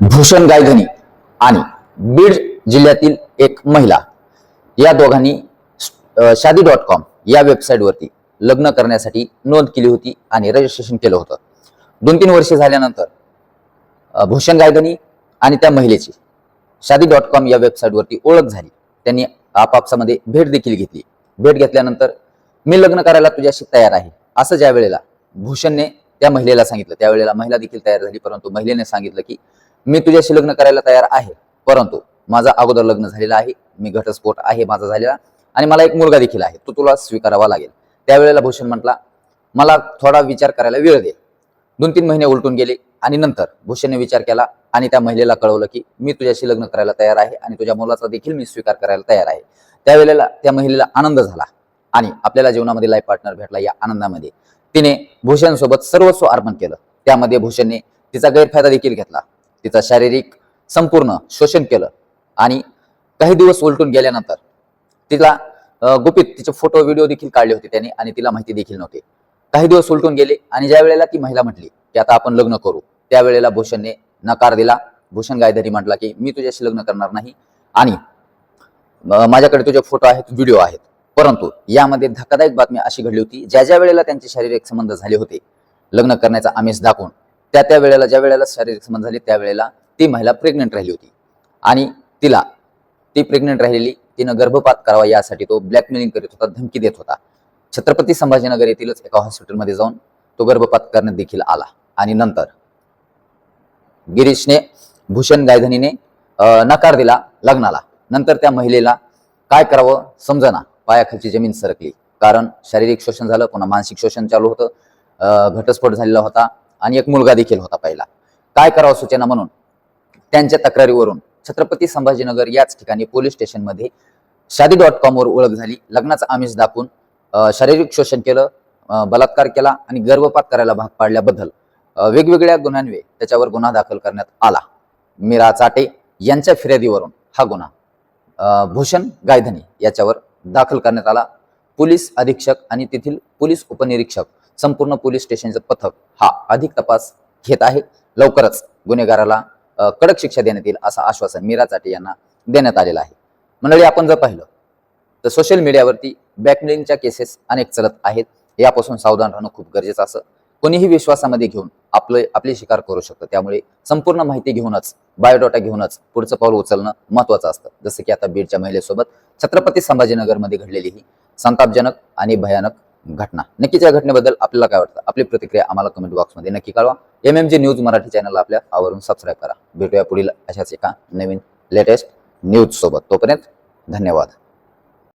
भूषण गायधनी आणि बीड जिल्ह्यातील एक महिला या दोघांनी शादी डॉट कॉम या वेबसाईटवरती लग्न करण्यासाठी नोंद केली होती आणि रजिस्ट्रेशन केलं होतं. दोन तीन वर्षे झाल्यानंतर भूषण गायधनी आणि त्या महिलेची शादी डॉट कॉम या वेबसाईटवरती ओळख झाली. त्यांनी आपापसामध्ये भेट देखील घेतली. भेट घेतल्यानंतर मी लग्न करायला तुझ्याशी तयार आहे. असं ज्या वेळेला भूषणने त्या महिलेला सांगितलं. त्यावेळेला महिला देखील तयार झाली परंतु महिलेने सांगितलं की मी तुझ्याशी लग्न करायला तयार आहे. परंतु माझा अगोदर लग्न झालेला आहे. मी घटस्फोट आहे माझा झालेला. आणि मला एक मुलगा देखील आहे. तो तुला स्वीकारावा लागेल. त्यावेळेला भूषण म्हटला मला थोडा विचार करायला वेळ दे. दोन तीन महिने उलटून गेले आणि नंतर भूषणने विचार केला आणि त्या महिलेला कळवलं की मी तुझ्याशी लग्न करायला तयार आहे आणि तुझ्या मुलाचा देखील मी स्वीकार करायला तयार आहे. त्यावेळेला त्या महिलेला आनंद झाला आणि आपल्याला जीवनामध्ये लाईफ पार्टनर भेटला या आनंदामध्ये. तिने भूषण सोबत सर्वस्व अर्पण केलं. त्यामध्ये भूषणने तिचा गैरफायदा देखील घेतला. तिचा शारीरिक संपूर्ण शोषण केलं आणि काही दिवस उलटून गेल्यानंतर तिला गुपित तिचे फोटो व्हिडिओ देखील काढले होते त्याने आणि तिला माहिती देखील नव्हती. काही दिवस उलटून गेले आणि ज्या वेळेला ती महिला म्हटली की आता आपण लग्न करू त्यावेळेला भूषणने नकार दिला. भूषण गायधरी म्हटला की मी तुझ्याशी लग्न करणार नाही आणि माझ्याकडे तुझे फोटो आहेत व्हिडिओ आहेत. परंतु यामध्ये धक्कादायक बातमी अशी घडली होती ज्या ज्या वेळेला त्यांचे शारीरिक संबंध झाले होते लग्न करण्याचा आमिष दाखवून त्या त्या वेळेला ज्या वेळेला शारीरिक संबंध झाले त्यावेळेला ती महिला प्रेग्नंट राहिली होती. आणि तिला ती प्रेग्नंट राहिलेली तिनं गर्भपात करावा यासाठी तो ब्लॅकमेलिंग करीत होता धमकी देत होता. छत्रपती संभाजीनगर येथीलच एका हॉस्पिटलमध्ये जाऊन तो गर्भपात करण्यात देखील आला. आणि नंतर गिरीशने भूषण गायधनीने अं, नकार दिला लग्नाला. नंतर त्या महिलेला काय करावं समजना पायाखालची जमीन सरकली. कारण शारीरिक शोषण झालं पुन्हा मानसिक शोषण चालू होतं. अं, घटस्फोट झालेला होता. आणि एक मुलगा देखील होता पहिला. काय करावं सूचना म्हणून? त्यांच्या तक्रारीवरून छत्रपती संभाजीनगर याच ठिकाणी पोलीस स्टेशनमध्ये शादी डॉट कॉमवर ओळख झाली. लग्नाचा आमिष दाखवून शारीरिक शोषण केलं बलात्कार केला आणि गर्भपात करायला भाग पाडल्याबद्दल वेगवेगळ्या गुन्ह्यांवे त्याच्यावर गुन्हा दाखल करण्यात आला. मीरा चाटे यांच्या फिर्यादीवरून हा गुन्हा भूषण गायधनी याच्यावर दाखल करण्यात आला. पोलीस अधीक्षक आणि तेथील पोलीस उपनिरीक्षक संपूर्ण पोलीस स्टेशनचं पथक हा अधिक तपास घेत आहे. लवकरच गुन्हेगाराला कडक शिक्षा देण्यात येईल असं आश्वासन मीरा चाटे यांना देण्यात आलेलं आहे. मंडळी आपण जर पाहिलं तर सोशल मीडियावरती बॅकमेलिंगच्या केसेस अनेक चलत आहेत. यापासून सावधान राहणं खूप गरजेचं असं. कोणीही विश्वासामध्ये घेऊन आपलं आपली शिकार करू शकतं. त्यामुळे संपूर्ण माहिती घेऊनच बायोडाटा घेऊनच पुढचं पाऊल उचलणं महत्वाचं असतं. जसं की आता बीडच्या महिलेसोबत छत्रपती संभाजीनगरमध्ये घडलेली ही संतापजनक आणि भयानक घटना. नक्कीच या घटनेबद्दल आपल्याला काय वाटतं? आपली प्रतिक्रिया आम्हाला कमेंट बॉक्समध्ये नक्की कळवा. M M G news Marathi channel आपल्या आवरून सबस्क्राईब करा. भेटूया पुढील अशाच एका नवीन लेटेस्ट न्यूज सोबत. तोपर्यंत धन्यवाद.